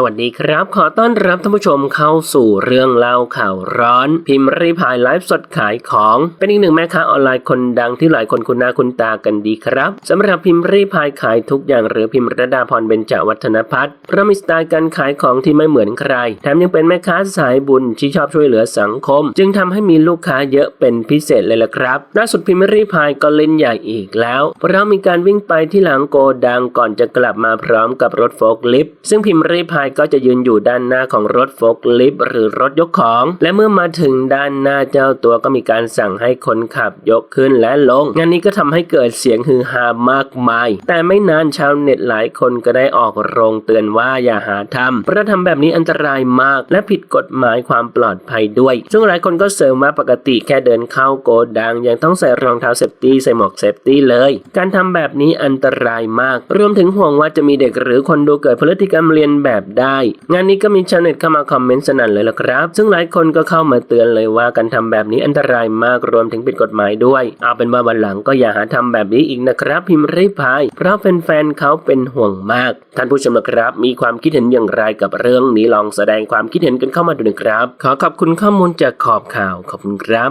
สวัสดีครับ ขอต้อนรับท่านผู้ชมเข้าสู่เรื่องเล่าข่าวร้อน พิมพ์รีพายไลฟ์สดขายของ เป็นอีกหนึ่งแม่ค้าออนไลน์คนดังที่หลายคนคุ้นหน้าคุ้นตากันดีครับสำหรับพิมพ์รีพายขายทุกอย่างหรือพิมพ์ระดาพรเบญจวัฒนพัฒน์เพราะมีสไตล์การขายของที่ไม่เหมือนใคร แถมยังเป็นแม่ค้าสายบุญที่ชอบช่วยเหลือสังคม จึงทำให้มีลูกค้าเยอะเป็นพิเศษเลยล่ะครับล่าสุดพิมพ์รีพายก็เล่นใหญ่อีกแล้ว เพราะมีการวิ่งไปที่หลังโกดังก่อนจะกลับมาพร้อมกับรถโฟล์คลิฟต์ซึ่งพิมพ์รีพายก็จะยืนอยู่ด้านหน้าของรถโฟล์คลิฟต์หรือรถยกของ และเมื่อมาถึงด้านหน้าเจ้าตัวก็มีการสั่งให้คนขับยกขึ้นและลง งานนี้ก็ทำให้เกิดเสียงฮือฮามากมาย แต่ไม่นานชาวเน็ตหลายคนก็ได้ออกโรงเตือนว่าอย่าหาทำเพราะทำแบบนี้อันตรายมาก และผิดกฎหมายความปลอดภัยด้วย ซึ่งหลายคนก็เสริมว่าปกติแค่เดินเข้าโกดัง ยังต้องใส่รองเท้าเซฟตี้ใส่หมวกเซฟตี้เลย การทำแบบนี้อันตรายมาก รวมถึงห่วงว่าจะมีเด็กหรือคนดูเกิดพฤติกรรมเรียนแบบได้ งานนี้ก็มีชาวเน็ตเข้ามาคอมเมนต์สนั่นเลยล่ะครับ ซึ่งหลายคนก็เข้ามาเตือนเลยว่าการทำแบบนี้อันตรายมากรวมถึงผิดกฎหมายด้วย เอาเป็นว่าวันหลังก็อย่าหาทำแบบนี้อีกนะครับพิมพ์รีพาย เพราะแฟนๆเขาเป็นห่วงมาก ท่านผู้ชมนะครับ มีความคิดเห็นอย่างไรกับเรื่องนี้ลองแสดงความคิดเห็นกันเข้ามาดูนะครับ ขอขอบคุณข้อมูลจากขอบข่าวขอบคุณครับ